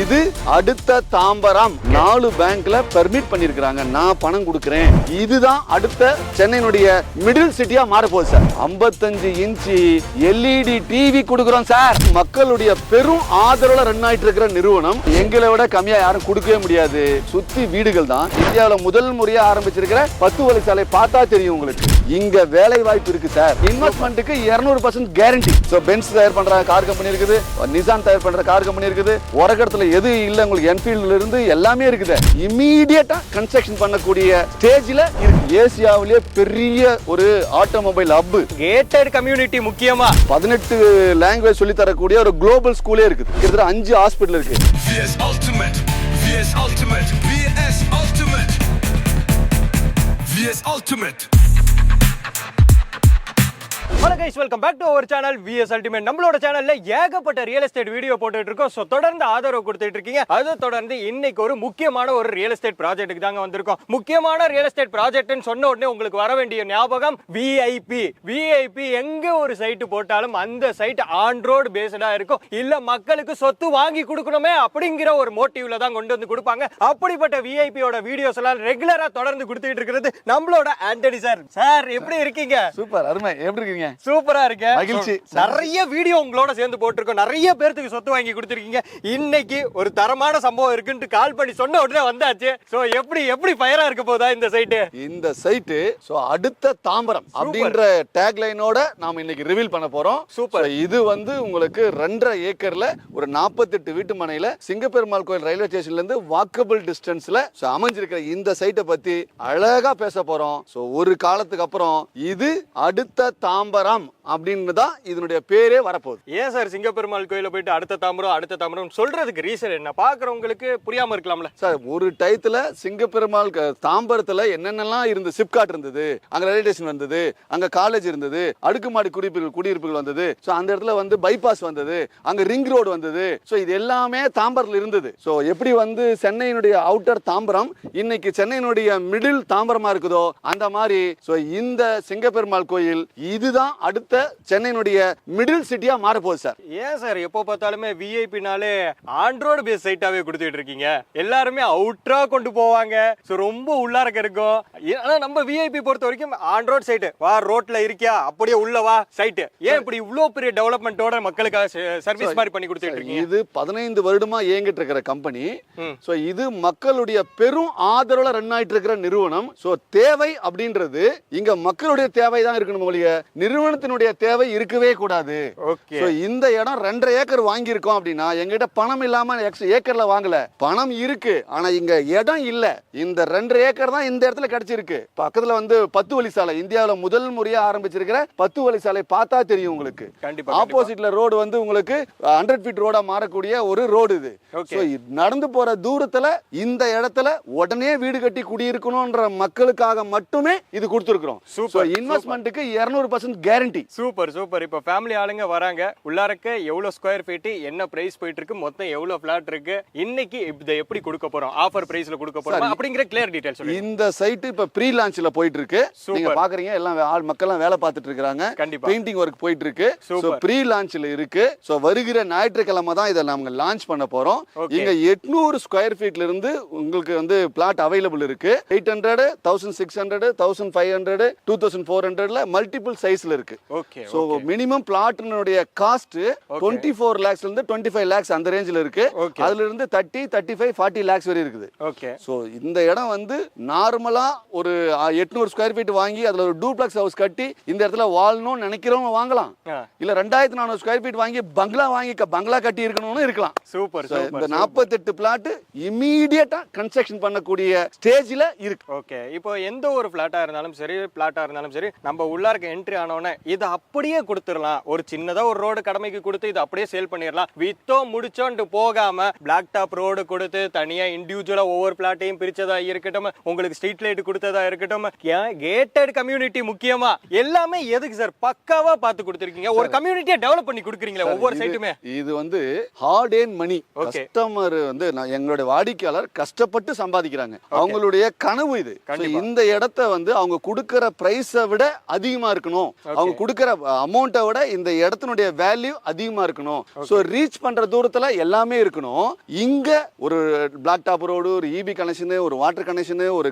இது அடுத்த தாம்பரம். நாலு பேங்க்ல பெர்மிட் பண்ணிருக்கிறாங்க. நான் பணம் கொடுக்குறேன். இதுதான் அடுத்த சென்னையினுடைய மிடில் சிட்டியா மாற போகுது சார். 55 இன்ச்சு எல்இடி டிவி கொடுக்குறோம் சார். மக்களுடைய பெரும் ஆதரவுல ரன் ஆயிட்டு இருக்கிற நிறுவனம் எங்களை விட கம்மியா யாரும் கொடுக்கவே முடியாது. சுத்தி வீடுகள் தான். இந்தியாவில் முதல் முறையா ஆரம்பிச்சிருக்கிற பத்து வழி சாலை பார்த்தா தெரியும் உங்களுக்கு. இங்க வேலை வாய்ப்பு இருக்கு சார். இன்வெஸ்ட்மெண்ட்டுக்கு 200% பர்சன்ட் கேரண்டி ஸோ பென்ஸ் தயார் பண்ற கார் கம்பெனி இருக்குது. நிசான் தயார் பண்ற கார் கம்பெனி இருக்குது. உரகடத்துல எது இல்ல உங்களுக்கு என்ஃபீல்ட்ல இருந்து எல்லாமே இருக்குது. இமீடியட்டா கன்ஸ்ட்ரக்ஷன் பண்ணக்கூடிய ஸ்டேஜ்ல இருக்கு. ஏசியாவிலேயே பெரிய ஒரு ஆட்டோமொபைல் ஹப் கேட்டட் கம்யூனிட்டி முக்கியமா? பதினெட்டு லாங்குவேஜ் சொல்லி தரக்கூடிய ஒரு குளோபல் ஸ்கூலே இருக்குது. கிட்டத்தட்ட அஞ்சு ஹாஸ்பிட்டல் இருக்கு. வணக்கம் guys welcome back to our channel VS ultimate நம்மளோட சேனல்ல ஏகப்பட்ட ரியல் எஸ்டேட் வீடியோ போட்டுட்டு இருக்கோம். ஸோ தொடர்ந்து ஆதரவு கொடுத்துட்டு இருக்கீங்க. அதை தொடர்ந்து இன்னைக்கு ஒரு முக்கியமான ஒரு ரியல் எஸ்டேட் ப்ராஜெக்ட்டுக்கு தாங்க வந்திருக்கோம். முக்கியமான ரியல் எஸ்டேட் ப்ராஜெக்ட்னு சொன்ன உடனே உங்களுக்கு வர வேண்டிய ஞாபகம் விஐபி விஐபி எங்க ஒரு சைட்டு போட்டாலும் அந்த சைட் ஆன் ரோடு பேஸ்டா இருக்கும். இல்ல மக்களுக்கு சொத்து வாங்கி கொடுக்கணுமே அப்படிங்கிற ஒரு மோட்டிவ்ல தான் கொண்டு வந்து கொடுப்பாங்க. அப்படிப்பட்ட விஐபியோட வீடியோஸ் எல்லாம் ரெகுலரா தொடர்ந்து கொடுத்துட்டு இருக்கிறது நம்மளோட ஆண்டனி சார் சார் எப்படி இருக்கீங்க? சூப்பர் அருமை. எப்படி இருக்கீங்க? சூப்பரா இருக்கு. மகிழ்ச்சி. நிறைய வீடியோ உங்களோட சேர்ந்து போட்டிருக்கோம். நிறைய பேர்த்துக்கு சொத்து வாங்கி கொடுத்துருக்கீங்க. இன்னைக்கு ஒரு தரமான சம்பவம் இருக்குன்ட்டு கால் பண்ணி சொன்ன உடனே வந்தாச்சு. சோ எப்படி எப்படி ஃபயரா இருக்க போதா இந்த சைட்டு இந்த சைட்டு சோ அடுத்த தாம்பரம் அப்படின்ற டேக் லைனோட நாம இன்னைக்கு ரிவீல் பண்ண போறோம். So, இது வந்து உங்களுக்கு ரெண்டரை ஏக்கர்ல ஒரு 48 வீட்டு மனையில சிங்கப்பெருமாள் கோயில் ரயில்வே ஸ்டேஷன்ல இருந்து வாக்கபிள் டிஸ்டன்ஸ்ல அமைஞ்சிருக்கிற இந்த சைட்டை பத்தி அழகா பேச போறோம். சோ ஒரு காலத்துக்கு அப்புறம் இது அடுத்த தாம்பரம் Rambaram அப்படின்னு தான் இதனுடைய பேரே வரப்போகுது. ஏன் சார் சிங்கப்பெருமாள் கோயில போயிட்டு அடுத்த தாமரம் அடுத்த தாமரம் சொல்றதுக்கு ரீசன் என்ன? பாக்குறவங்களுக்கு புரியாம இருக்கலாம்ல. சார் ஒரு டயத்துல சிங்கப்பெருமாள் க- தாம்பரத்துல என்னென்னலாம் இருந்து சிப்காட் இருந்தது அங்க ரயில்வே ஸ்டேஷன் வந்தது அங்க காலேஜ் இருந்தது அடுக்குமாடி குடியிருப்புகள் குடியிருப்புகள் வந்தது சோ அந்த இடத்துல வந்து பைபாஸ் வந்தது அங்க ரிங் ரோடு வந்தது சோ இது எல்லாமே தாம்பரத்துல இருந்தது. சோ எப்படி வந்து சென்னையினுடைய அவுட்டர் தாம்பரம் இன்னைக்கு சென்னையினுடைய மிடில் தாம்பரமா இருக்குதோ அந்த மாதிரி சோ இந்த சிங்கப்பெருமாள் கோயில் இதுதான் அடுத்த சென்னையினுடைய மிடில் சிட்டியா மாற போகுது சார். ஏன் சார்? எப்போ பார்த்தாலுமே விஐபினாலே ஆண்ட்ராய்டு பேஸ் சைட்டாவே கொடுத்துட்டு இருக்கீங்க. எல்லாருமே அவுட்ரா கொண்டு போவாங்க. ஸோ ரொம்ப உள்ளாரக்க இருக்கும். ஏ- ஆனா நம்ம விஐபி பொறுத்த வரைக்கும் ஆண்ட்ராய்டு சைட்டு வா ரோட்ல இருக்கியா? அப்படியே உள்ள வா சைட்டு ஏன் இப்படி இவ்வளோ பெரிய டெவலப்மெண்ட்டோட மக்களுக்காக சர்வீஸ் மாதிரி பண்ணி கொடுத்துட்டு இருக்கீங்க? இது பதினைந்து வருடமா இயங்கிட்டு இருக்கிற கம்பெனி. சோ இது மக்களுடைய பெரும் ஆதரவுல ரன் ஆயிட்டு இருக்கிற நிறுவனம். சோ தேவை அப்படின்றது இங்க மக்களுடைய தேவை தான் இருக்கணும் ஒழிய நிறுவனத்தினுடைய தேவை இருக்கவே கூடாது. ஓகே இந்த இடம் ரெண்டரை ஏக்கர் வாங்கியிருக்கோம் அப்படின்னா எங்கிட்ட பணம் இல்லாம ஏக்கர்ல வாங்கல. பணம் இருக்கு ஆனா இங்க இடம் இல்ல. இந்த ரெண்டரை ஏக்கர் தான் இந்த இடத்துல கிடைச்சிருக்கு. பக்கத்துல வந்து பத்து வழி சாலை இந்தியாவுல முதல் முறையா ஆரம்பிச்சிருக்கிற பத்து வழி சாலை பார்த்தா தெரியும் உங்களுக்கு. ஆப்போசிட்ல ரோடு வந்து உங்களுக்கு ஹண்ட்ரட் ஃபீட் ரோடா மாறக்கூடிய ஒரு ரோடு இது. நடந்து போற தூரத்துல இந்த இடத்துல உடனே வீடு கட்டி குடியிருக்கணும்ன்ற மக்களுக்காக மட்டுமே இது கொடுத்துருக்கோம் இன்வெஸ்ட்மெண்ட்டுக்கு 200% பர்சன்ட் கேரண்டி சூப்பர் சூப்பர். இப்போ ஃபேமிலி ஆளுங்க வராங்க. உள்ளாரக்க எவ்வளோ ஸ்கொயர் ஃபீட் என்ன பிரைஸ் போயிட்டு இருக்கு மொத்தம் எவ்வளோ ஃபிளாட் இருக்கு இன்னைக்கு இதை எப்படி கொடுக்க போறோம்? ஆஃபர் பிரைஸ்ல கொடுக்க போறோம். அப்படிங்கிற கிளியர் டீடைல்ஸ் இந்த சைட் இப்ப ப்ரீ லான்ச்ல போயிட்டு இருக்கு. நீங்க பாக்குறீங்க எல்லாம் ஆள் மக்கள் எல்லாம் வேலை பார்த்துட்டு இருக்காங்க கண்டிப்பா. பெயிண்டிங் ஒர்க் போயிட்டு இருக்கு Super. ப்ரீ லான்ச்ல இருக்கு. சோ வருகிற ஞாயிற்றுக்கிழமை தான் இதை நாம லான்ச் பண்ண போறோம். இங்க எட்நூறு ஸ்கொயர் ஃபீட்ல இருந்து உங்களுக்கு வந்து பிளாட் அவைலபிள் இருக்கு. Eight hundred thousand six hundred thousand five hundred two thousand four ஹண்ட்ரட்ல மல்டிபிள் சைஸ்ல இருக்கு. ஓகே சோ மினிமம் பிளாட்டினுடைய காஸ்ட் டுவெண்ட்டி ஃபோர் லேக்ஸ்ல இருந்து டுவெண்ட்டி ஃபைவ் லேக்ஸ் அந்த ரேஞ்சில் இருக்கு. அதுல இருந்து thirty thirty five forty lakhs வரை இருக்குது. ஓகே ஸோ இந்த இடம் வந்து நார்மலா ஒரு எட்நூறு ஸ்கொயர் ஃபீட் வாங்கி அதுல ஒரு டூப்ளெக்ஸ் ஹவுஸ் கட்டி இந்த இடத்துல வாழணும்னு நினைக்கிறவங்க வாங்கலாம். இல்ல ரெண்டாயிரத்தி நானூறு ஸ்கொயர் ஃபீட் வாங்கி பங்களா வாங்கி பங்களா கட்டி இருக்கணும்னு இருக்கலாம். சூப்பர் இந்த நாற்பத்தெட்டு பிளாட் இமீடியட்டா கன்ஸ்ட்ரக்ஷன் பண்ணக்கூடிய ஸ்டேஜ்ல இருக்கு. ஓகே இப்போ எந்த ஒரு ஃபிளாட்டா இருந்தாலும் சரி பிளாட்டா இருந்தாலும் சரி நம்ம உள்ளார்க்க என்ட்ரி ஆனோடனே இதை அப்படியே கொடுத்துடலாம். ஒரு சின்னதா ஒரு ரோடு கடமைக்கு கொடுத்து இதை அப்படியே சேல் பண்ணிடலாம். வித்தோ முடிச்சோன்ட்டு போகாம பிளாக் டாப் ரோடு கொடுத்து தனியா இண்டிவிஜுவலா ஒவ்வொரு பிளாட்டையும் பிரிச்சதா இருக்கட்டும் உங்களுக்கு ஸ்ட்ரீட் லைட் கொடுத்ததா இருக்கட்டும் கேட்டட் கம்யூனிட்டி முக்கியமா? எல்லாமே எதுக்கு சார் பக்காவா பார்த்து கொடுத்துருக்கீங்க. ஒரு கம்யூனிட்டியை டெவலப் பண்ணி கொடுக்குறீங்களா ஒவ்வொரு இது- சைட்டுமே இது வந்து ஹார்ட் ஏன் மணி. கஸ்டமர் வந்து நான் எங்களுடைய வாடிக்கையாளர் கஷ்டப்பட்டு சம்பாதிக்கிறாங்க. அவங்களுடைய கனவு இது. இந்த இடத்த வந்து அவங்க கொடுக்கிற பிரைஸை விட அதிகமா இருக்கணும். அவங்க கொடுக்குற அமௌண்ட்டை விட இந்த இடத்தினுடைய வேல்யூ அதிகமா இருக்கணும். ஸோ ரீச் பண்ற தூரத்துல எல்லாமே இருக்கணும். இங்க ஒரு பிளாக் டாப் ரோடு ஒரு இபி கனெக்ஷனு ஒரு வாட்டர் கனெக்ஷனு ஒரு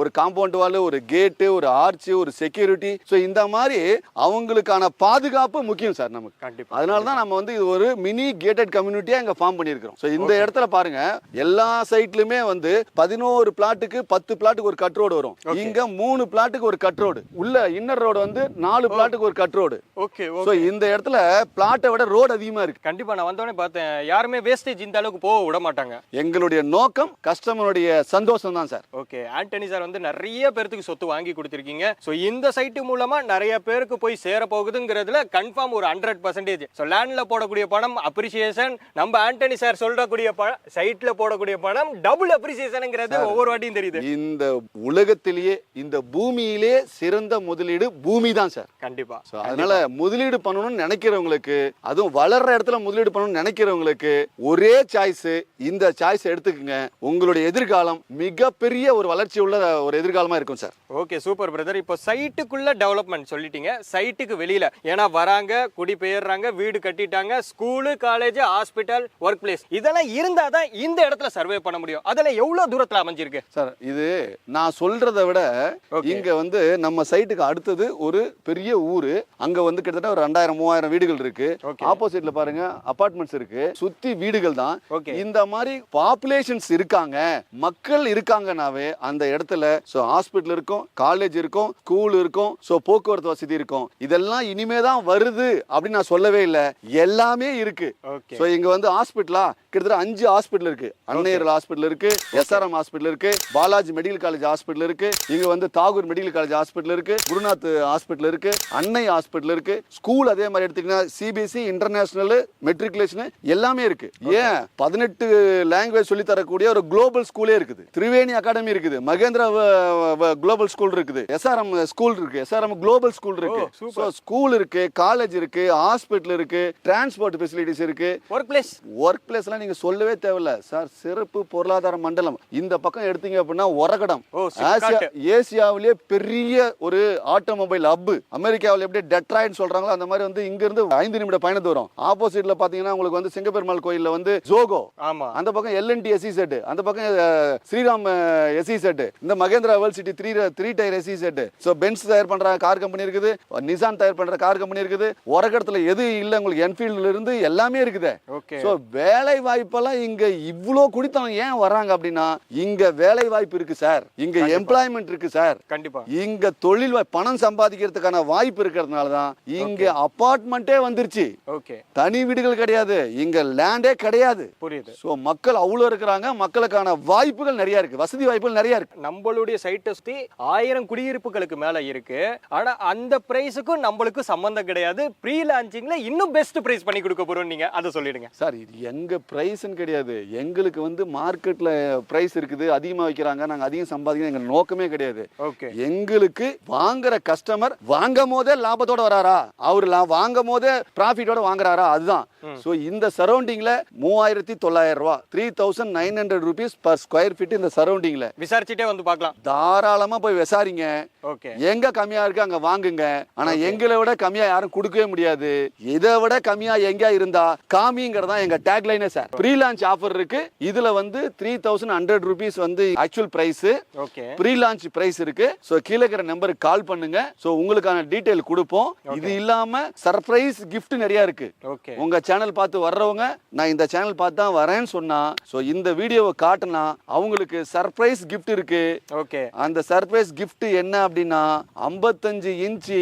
ஒரு காம்பவுண்ட் வால் ஒரு கேட்டு ஒரு ஆர்ச் ஒரு செக்யூரிட்டி ஸோ இந்த மாதிரி அவங்களுக்கான பாதுகாப்பு முக்கியம் சார் நமக்கு. கண்டிப்பா அதனால தான் நம்ம வந்து இது ஒரு மினி கேட்டட் கம்யூனிட்டியா இங்க ஃபார்ம் பண்ணியிருக்கிறோம். ஸோ இந்த இடத்துல பாருங்க எல்லா சைட்லயுமே வந்து பதினோரு பிளாட்டுக்கு பத்து பிளாட்டுக்கு ஒரு கட் ரோடு வரும். இங்க மூணு பிளாட்டுக்கு ஒரு கட் ரோடு உள்ள இன்னர் ரோடு வந்து நாலு பிளாட்டுக்கு ஒரு கட் ரோடு ஓகே. ஸோ இந்த இடத்துல பிளாட்டை விட ரோடு அதிகமா இருக்கு. கண்டிப்பா நான் வந்தோடனே பார்த்தேன். யாருமே வேஸ்டேஜ் இந்த அளவுக்கு போக விட மாட்டாங்க. எங்களுடைய நோக்கம் கஸ்டமருடைய சந்தோஷம் தான் சார் ஓகே ஆண்டனி சார் வந்து நிறைய பேருக்கு சொத்து வாங்கி கொடுத்துருக்கீங்க. ஸோ இந்த சைட்டு மூலமா நிறைய பேருக்கு போய் சேர போகுதுங்கிறதுல கன்ஃபார்ம் ஒரு ஹண்ட்ரட் பர்சன்டேஜ் ஸோ லேண்ட்ல போடக்கூடிய பணம் அப்ரிசியேஷன் நம்ம ஆண்டனி சார் சொல்றக்கூடிய பணம் சைட்ல போடக்கூடிய பணம் டபுள் அப்ரிசியேஷனுங்கிறது ஒவ்வொரு வாட்டியும் தெரியுது. இந்த உலகத்திலேயே இந்த பூமியிலே சிறந்த முதலீடு பூமி தான் சார் கண்டிப்பா. ஸோ அதனால முதலீடு பண்ணணும்னு நினைக்கிறவங்களுக்கு அதுவும் வளர்ற இடத்துல முதலீடு பண்ணணும்னு நினைக்கிறவங்களுக்கு ஒரே சாய்ஸ் இந்த சாய்ஸ் எடுத்துக்கங்க. உங்களுடைய எதிர்காலம் மிகப்பெரிய ஒரு வளர்ச்சி உள்ள ஒரு எதிர்காலமா இருக்கும் சார் ஓகே சூப்பர் பிரதர் இப்போ சைட்டுக்குள்ள டெவலப்மெண்ட் சொல்லிட்டீங்க. சைட்டுக்கு வெளியில. ஏன்னா வராங்க குடிபெயர்றாங்க வீடு கட்டிட்டாங்க school college hospital work place இதெல்லாம் இருந்தா தான் இந்த இடத்துல சர்வே பண்ண முடியும். அதெல்லாம் எவ்வளவு தூரத்துல அமைஞ்சிருக்கு? சார் இது நான் சொல்றதை விட. இங்க வந்து நம்ம சைட்டுக்கு அடுத்தது ஒரு பெரிய ஊரு. அங்க வந்து கிட்டத்தட்ட ஒரு ரெண்டாயிரம் மூவாயிரம் வீடுகள் இருக்கு. ஆப்போசிட்ல பாருங்க அபார்ட்மெண்ட்ஸ் இருக்கு. சுத்தி வீடுகள் தான். இந்த மாதிரி பாப்புலேஷன்ஸ் இருக்காங்க. மக்கள் இருக்காங்கனாவே அந்த இடத்துல ஸோ ஹாஸ்பிட்டல் இருக்கும் காலேஜ் இருக்கும் ஸ்கூல் இருக்கும் ஸோ போக்குவரத்து வசதி இருக்கும். இதெல்லாம் இனிமே தான் வருது அப்படின்னு நான் சொல்லவே இல்லை. எல்லாமே இருக்கு. ஸோ இங்க வந்து ஹாஸ்பிட்டலா கிட்டத்தட்ட அஞ்சு ஹாஸ்பிட்டல் இருக்கு. அன்னையர் ஹாஸ்பிட்டல் இருக்கு எஸ்ஆர்எம் ஹாஸ்பிட்டல் இருக்கு பாலாஜி மெடிக்கல் காலேஜ் ஹாஸ்பிட்டல் இருக்கு இங்க வந்து தாகூர் மெடிக்கல் காலேஜ் ஹாஸ்பிட்டல் இருக்கு குருநாத் ஹாஸ்பிட்டல் இருக்கு அன்னை ஹாஸ்பிட்டல் இருக்கு ஸ்கூல் அதே மாதிரி எடுத்தீங்கன்னா சிபிஎஸ்சி இன்டர்நேஷனல் மெட்ரிகுலேஷன் எல்லாமே இருக்கு. ஏன்? பதினெட்டு லாங்குவேஜ் சொல்லி தரக்கூடிய ஒரு குளோபல் ஸ்கூலே இருக்குது. திரிவேணி அகாடமி இருக்குது மகேந்திரா குளோபல் ஸ்கூல் இருக்குது எஸ்ஆர்எம் ஸ்கூல் இருக்கு எஸ்ஆர்எம் குளோபல் ஸ்கூல் இருக்கு. Oh, ஸ்கூல் இருக்கு காலேஜ் இருக்கு ஹாஸ்பிட்டல் இருக்கு டிரான்ஸ்போர்ட் ஃபெசிலிட்டிஸ் இருக்கு. ஒர்க் பிளேஸ் ஒர்க் பிளேஸ்லாம் நீங்க சொல்லவே தேவையில்ல. சார் சிறப்பு பொருளாதார மண்டலம். இந்த பக்கம் எடுத்தீங்க அப்படின்னா உரகடம். ஏசியாவிலேயே பெரிய ஒரு ஆட்டோமொபைல் ஹப் அமெரிக்காவில் எப்படி டெட்ராய்ட் சொல்றாங்களோ அந்த மாதிரி வந்து இங்க இருந்து ஐந்து நிமிட பயண தூரம் ஆப்போசிட்ல பாத்தீங்கன்னா உங்களுக்கு வந்து சிங்கப்பெருமாள் கோயில்ல வந்து ஜோகோ. ஆமா. அந்த பக்கம் எல்என்டி எஸ்சி செட் அந்த பக்கம் ஸ்ரீராம் எஸ்சி செட் இந்த Mahindra world city three three tier SC set so Benz தயார் பண்ற கார் கம்பெனி இருக்குது. நிசான் தயார் பண்ற கார் கம்பெனி இருக்குது. உரகடத்துல எது இல்லை உங்களுக்கு என்ஃபீல்ட்ல இருந்து எல்லாமே இருக்குது. ஸோ வேலை வாய்ப்பெல்லாம் இங்க இவ்வளோ குடித்தனம் ஏன் வர்றாங்க அப்படின்னா இங்க வேலை வாய்ப்பு இருக்கு சார். இங்க எம்ப்ளாய்மெண்ட் இருக்கு சார். கண்டிப்பா. இங்க தொழில் பணம் சம்பாதிக்கிறதுக்கான வாய்ப்பு இருக்கிறதுனால தான் இங்க அபார்ட்மெண்ட்டே வந்துருச்சு. ஓகே. தனி வீடுகள் கிடையாது. இங்க லேண்டே கிடையாது. புரியுது. ஸோ மக்கள் அவ்வளோ இருக்கிறாங்க. மக்களுக்கான வாய்ப்புகள் நிறைய இருக்கு. வசதி வாய்ப்புகள் நிறைய இருக்கு. நம்மளுடைய சைட்டை சுத்தி ஆயிரம் குடியிருப்புகளுக்கு மேல இருக்கு. ஆனா அந்த பிரைஸுக்கும் நம்மளுக்கு சம்பந்தம் கிடையாது. ப்ரீ லான்ச்சிங்ல இன்னும் பெஸ்ட் பிரைஸ் பண்ணி கொடுக்க போறோம் நீங்க அதை சொல்லிடுங்க. சார் இது எங்க பிரைஸ்ன்னு கிடையாது. எங்களுக்கு வந்து மார்க்கெட்ல பிரைஸ் இருக்குது அதிகமா வைக்கிறாங்க நாங்க அதிகம் சம்பாதிக்கணும் எங்க நோக்கமே கிடையாது. ஓகே எங்களுக்கு வாங்குற கஸ்டமர் வாங்கும் போதே லாபத்தோட வராரா? அவர் வாங்கும் போதே ப்ராஃபிட்டோட வாங்குறாரா? அதுதான். ஸோ இந்த சரௌண்டிங்ல மூவாயிரத்தி தொள்ளாயிரம் ரூபா three thousand nine hundred rupees per square feet இந்த சரௌண்டிங்ல விசாரிச்சுட்டே வந்து பார்க்கலாம். தாராளமா போய் விசாரிங்க. ஓகே எங்க கம்மியா இருக்கு அங்க வாங்குங்க. ஆனா எங்களை விட கம்மியா யாரும் கொடுக்கவே முடியாது. இதை விட கம்மியா எங்க இருந்தா காமிங்கிறதா எங்க டேக்லைனே சார் ப்ரீ லான்ச் ஆஃபர் இருக்கு. இதுல வந்து த்ரீ தௌசண்ட் ஹண்ட்ரட் ருபீஸ் வந்து actual price pre launch price இருக்கு. சோ கீழே இருக்கிற நம்பருக்கு கால் பண்ணுங்க. சோ உங்களுக்கான டீடைல் கொடுப்போம். இது இல்லாம சர்ப்ரைஸ் gift நிறைய இருக்கு. உங்க சேனல் பார்த்து வர்றவங்க நான் இந்த சேனல் பார்த்து தான் வரேன்னு சொன்னா சோ இந்த வீடியோவை காட்டினா அவங்களுக்கு சர்ப்ரைஸ் gift இருக்கு. ஓகே அந்த சர்ப்ரைஸ் gift என்ன அப்படின்னா 55 இன்ச்சு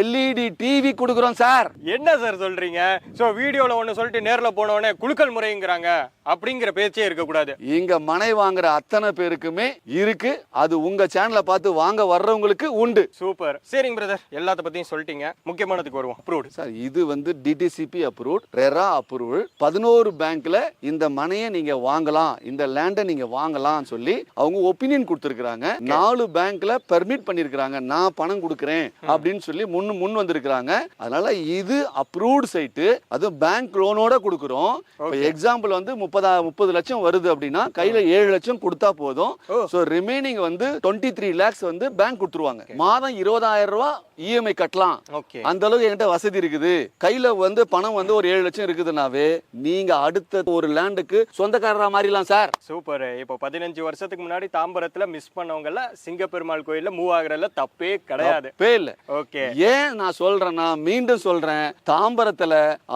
எல்இடி டிவி கொடுக்குறோம் சார் என்ன சார் சொல்றீங்க? சோ வீடியோல ஒண்ணு சொல்லிட்டு நேர்ல போன உடனே குலுக்கல் முறைங்கிறாங்க அப்படிங்கிற பேச்சே இருக்கக்கூடாது. இங்க மனை வாங்குற அத்தனை பேருக்குமே இருக்கு. அது உங்க சேனலை பார்த்து வாங்க வர்றவங்களுக்கு உண்டு. சூப்பர். சரிங்க பிரதர் எல்லாத்த பத்தியும் சொல்லிட்டீங்க. முக்கியமானதுக்கு வருவோம். அப்ரூவ்டு சார் இது வந்து டிடிசிபி அப்ரூவ்ட் ரெரா அப்ரூவல் பதினோரு பேங்க்ல இந்த மனையை நீங்க வாங்கலாம் இந்த லேண்டை நீங்க வாங்கலாம் சொல்லி அவங்க ஒப்பீனியன் கொடுத்துருக்காங்க நாலு பேங்க்ல பெர்மிட் பண்ணிருக்காங்க நான் பணம் கொடுக்குறேன் அப்படின்னு சொல்லி முன் முன் வந்திருக்கிறாங்க. அதனால இது அப்ரூவ்டு சைட்டு அதுவும் பேங்க் லோனோட கொடுக்குறோம். இப்போ எக்ஸாம்பிள் வந்து முப்பதா முப்பது லட்சம் வருது அப்படின்னா கையில ஏழு லட்சம் கொடுத்தா போதும். சோ ரிமைனிங் வந்து டுவெண்ட்டி த்ரீ லேக்ஸ் வந்து பேங்க் கொடுத்துருவாங்க. மாதம் இருபதாயிரம் ரூபாய் இஎம்ஐ கட்டலாம். ஓகே அந்த அளவுக்கு என்கிட்ட வசதி இருக்குது. கையில வந்து பணம் வந்து ஒரு ஏழு லட்சம் இருக்குதுனாவே நீங்க அடுத்த ஒரு லேண்டுக்கு சொந்தக்காரரா மாறிடலாம் சார் சூப்பர் இப்போ பதினஞ்சு வருஷத்துக்கு முன்னாடி தாம்பரத்துல மிஸ் பண்ணவங்க எல்லாம் சிங்கப்பெருமாள் கோயில்ல மூவ் ஆகுறதுல தப்பே கிடையாது. இல்ல. ஓகே ஏன் நான் சொல்றேன்னா மீண்டும் சொல்றேன். தாம்பரத்துல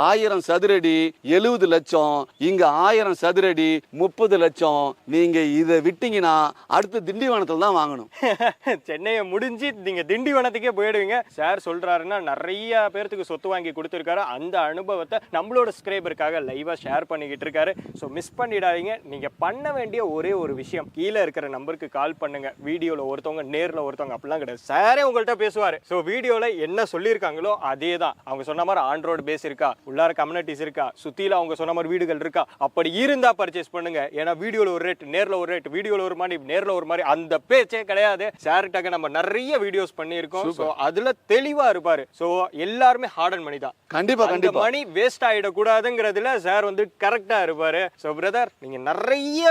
ஆயிரம் சதுரடி எழுபது லட்சம் இங்க ஆயிரம் சதுரடி முப்பது லட்சம். நீங்க இதை விட்டீங்கன்னா அடுத்து திண்டிவனத்துல தான் வாங்கணும். சென்னையை முடிஞ்சு நீங்க திண்டிவனத்துக்கே போயிடுவீங்க. சார் சொல்றாருன்னா நிறைய பேர்த்துக்கு சொத்து வாங்கி கொடுத்துருக்காரு. அந்த அனுபவத்தை நம்மளோட ஸ்கிரைபருக்காக லைவா ஷேர் பண்ணிக்கிட்டு இருக்காரு. ஸோ மிஸ் பண்ணிடாதீங்க. நீங்க பண்ண வேண்டிய ஒரே ஒரு விஷயம் கீழே இருக்கிற நம்பருக்கு கால் பண்ணுங்க. வீடியோல ஒருத்தவங்க நேர்ல ஒருத்தவங்க அப்படிலாம் கிடையாது. சாரே உங்கள்கிட்ட பேசுவாரு. ஸோ வீடியோல என்ன சொல்லியிருக்காங்களோ அதே தான் அவங்க சொன்ன மாதிரி ஆண்ட்ராய்டு பேஸ் இருக்கா? உள்ளார கம்யூனிட்டிஸ் இருக்கா? சுத்தில அவங்க சொன்ன மாதிரி வீடுகள் இருக்கா? அப்படி இருந்தா பர்ச்சேஸ் பண்ணுங்க. ஏன்னா வீடியோல ஒரு ரேட் நேர்ல ஒரு ரேட் வீடியோல ஒரு மாதிரி நேர்ல ஒரு மாதிரி அந்த பேச்சே கிடையாது. சார்கிட்ட நம்ம நிறைய வீடியோஸ் பண்ணியிருக்கோம். ஸோ அதுல தெளிவா இருப்பாரு. ஸோ எல்லாருமே ஹார்ட் அண்ட் மணி தான். கண்டிப்பா அந்த கண்டிப்பா. மணி வேஸ்ட் ஆயிடக்கூடாதுங்கிறதுல சார் வந்து கரெக்டா இருப்பாரு. ஸோ பிரதர் நீங்க நிறைய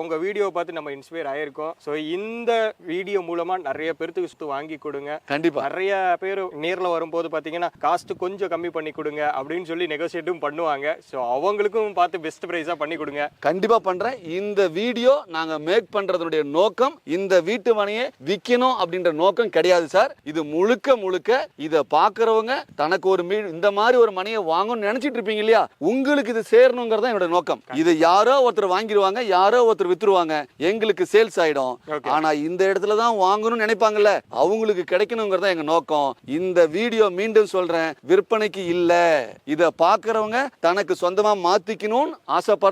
உங்க வீடியோ பார்த்து நம்ம இன்ஸ்பயர் ஆயிருக்கோம். ஸோ இந்த வீடியோ மூலமா நிறைய பேர்த்துக்கு சுத்து வாங்கி கொடுங்க. கண்டிப்பா. நிறைய பேர் நேர்ல வரும்போது பாத்தீங்கன்னா காஸ்ட் கொஞ்சம் கம்மி பண்ணி கொடுங்க அப்படின்னு சொல்லி நெகோசியேட்டும் பண்ணுவாங்க. ஸோ அவங்களுக்கும் பார்த்து பெஸ்ட் ப்ரைஸா பண்ணி கொடுங்க கண்டிப்பா பண்றேன். இந்த வீடியோ நாங்க மேக் பண்றதுடைய நோக்கம் இந்த வீட்டு மனையை விக்கணும் அப்படின்ற நோக்கம் கிடையாது சார். இது முழுக்க முழுக்க இத பாக்குறவங்க தனக்கு ஒரு மீ இந்த மாதிரி ஒரு மனையை வாங்கணும்னு நினைச்சிட்டு இருப்பீங்க இல்லையா? உங்களுக்கு இது சேரணுங்கிறது என்னோட நோக்கம். இது யாரோ ஒருத்தர் வாங்கிடுவாங்க யாரோ ஒருத்தர் வித்துருவாங்க எங்களுக்கு சேல்ஸ் ஆயிடும். ஆனா இந்த இடத்துல தான் வாங்கணும்னு நினைப்பாங்கல்ல? அவங்களுக்கு கிடைக்கணுங்கிறது எங்க நோக்கம். இந்த வீடியோ மீண்டும் சொல்றேன் விற்பனைக்கு இல்ல. இத பாக்குறவங்க தனக்கு சொந்தமா மாத்திக்கணும்னு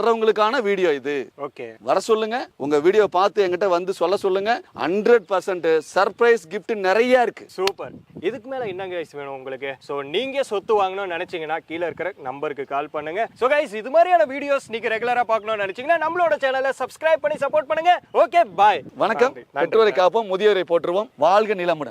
ஆசைப்படுறவங்களுக்கான வீடியோ இது. ஓகே. வர சொல்லுங்க. உங்க வீடியோ பார்த்து என்கிட்ட வந்து சொல்ல சொல்லுங்க. ஹண்ட்ரட் பர்சன்ட் சர்ப்ரைஸ் gift நிறைய இருக்கு. சூப்பர். இதுக்கு மேல என்ன கைஸ் வேணும் உங்களுக்கு. ஸோ நீங்க சொத்து வாங்கணும்னு நினைச்சீங்கன்னா கீழே இருக்கிற நம்பருக்கு கால் பண்ணுங்க. ஸோ கைஸ் இது மாதிரியான வீடியோஸ் நீங்க ரெகுலரா பார்க்கணும்னு நினைச்சீங்கன்னா நம்மளோட சேனலை சப்ஸ்கிரைப் பண்ணி சப்போர்ட் பண்ணுங்க. ஓகே பாய் வணக்கம். பெற்றோரை காப்போம் முதியோரை போற்றுவோம். வாழ்க நிலமுடன்.